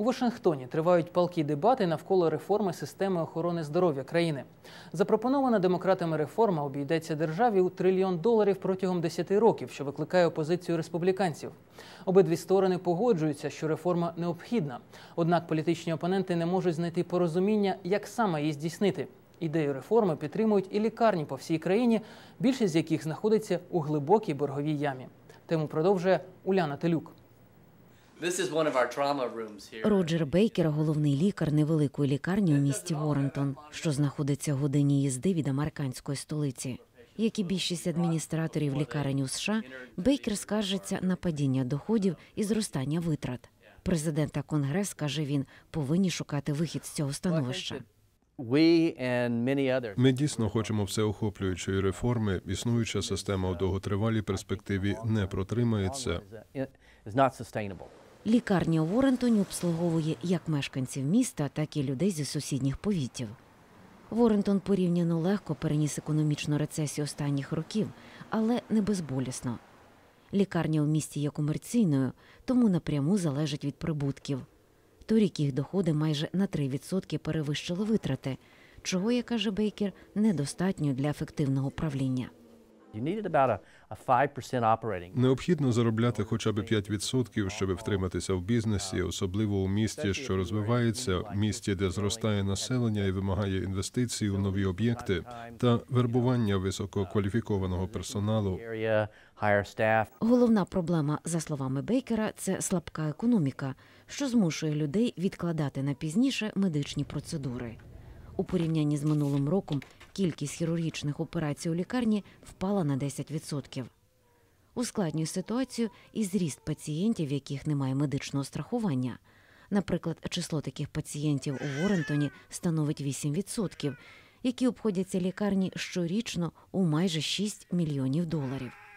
У Вашингтоні тривають палкі дебати навколо реформи системи охорони здоров'я країни. Запропонована демократами реформа обійдеться державі у трильйон доларів протягом 10 років, що викликає опозицію республіканців. Обидві сторони погоджуються, що реформа необхідна. Однак політичні опоненти не можуть знайти порозуміння, як саме її здійснити. Ідею реформи підтримують і лікарні по всій країні, більшість з яких знаходиться у глибокій борговій ямі. Тему продовжує Уляна Телюк. Роджер Бейкер, головний лікар невеликої лікарні у місті Ворентон, що знаходиться в годині їзди від американської столиці. Як і більшість адміністраторів лікарень у США, Бейкер скаржиться на падіння доходів і зростання витрат. Президент та конгрес каже він повинні шукати вихід з цього становища. We and many others. Ми дійсно хочемо всеохоплюючої реформи. Існуюча система у довготривалій перспективі не протримається. Лікарня у Ворентоні обслуговує як мешканців міста, так і людей зі сусідніх повітів. Ворентон порівняно легко переніс економічну рецесію останніх років, але не безболісно. Лікарня у місті є комерційною, тому напряму залежить від прибутків. Торік їх доходи майже на 3% перевищили витрати, чого, як каже Бейкер, недостатньо для ефективного правління. Необхідно заробляти хоча б 5%, щоб втриматися в бізнесі, особливо у місті, що розвивається, місті, де зростає населення і вимагає інвестицій у нові об'єкти та вербування висококваліфікованого персоналу. Головна проблема, за словами Бейкера, це слабка економіка, що змушує людей відкладати на пізніше медичні процедури. У порівнянні з минулим роком кількість хірургічних операцій у лікарні впала на 10%. Ускладнює ситуацію і зріст пацієнтів, яких немає медичного страхування. Наприклад, число таких пацієнтів у Ворентоні становить 8%, які обходяться лікарні щорічно у майже 6 мільйонів доларів.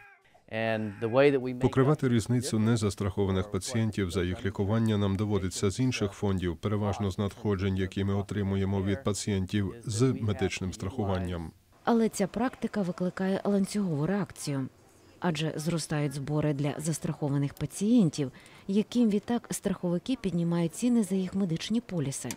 Покривати різницю незастрахованих пацієнтів за їх лікування нам доводиться з інших фондів, переважно з надходжень, які ми отримуємо від пацієнтів з медичним страхуванням. Але ця практика викликає ланцюгову реакцію, адже зростають збори для застрахованих пацієнтів, яким відтак страховики піднімають ціни за їх медичні поліси.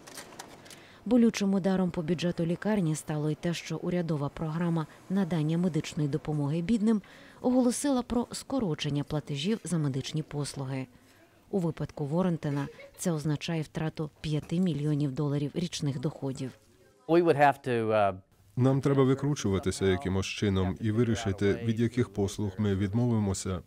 Болючим ударом по бюджету лікарні стало й те, що урядова програма надання медичної допомоги бідним оголосила про скорочення платежів за медичні послуги. У випадку Ворентена це означає втрату 5 мільйонів доларів річних доходів. uh, Нам треба викручуватися якимось чином і вирішити, від яких послуг ми відмовимося.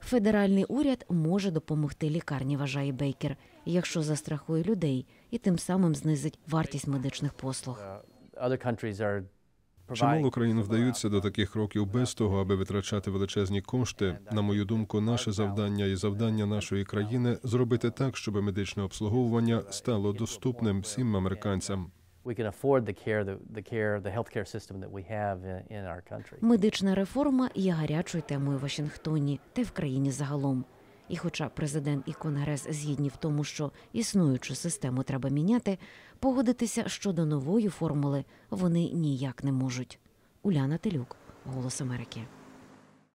Федеральний уряд може допомогти лікарні, вважає Бейкер, якщо застрахує людей і тим самим знизить вартість медичних послуг. Uh, Чимало країн вдаються до таких кроків без того, аби витрачати величезні кошти. На мою думку, наше завдання і завдання нашої країни зробити так, щоб медичне обслуговування стало доступним всім американцям. We can afford the care, the, the care, the healthcare system that we have in, in our country. Медична реформа є гарячою темою в Вашингтоні та в країні загалом. І хоча президент і конгрес згідні в тому, що існуючу систему треба міняти, погодитися щодо нової формули вони ніяк не можуть. Уляна Телюк, Голос Америки.